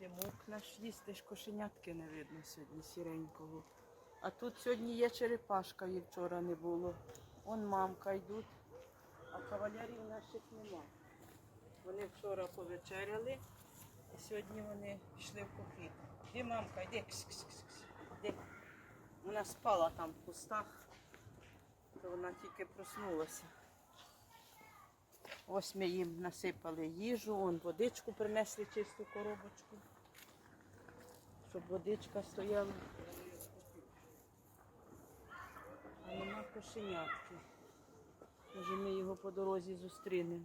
Димок наш їсти ж кошенятки не видно сьогодні сіренького. А тут сьогодні є черепашка, її вчора не було. Он мамка йдуть, а кавалерів наших нема. Вони вчора повечеряли, і сьогодні вони пішли в похід. Де мамка, йди, кс -кс -кс -кс. Де? Вона спала там в кустах, то вона тільки проснулася. Ось ми їм насипали їжу, вон водичку принесли чисту коробочку, щоб водичка стояла. А нема кошенятки. Може ми його по дорозі зустрінемо.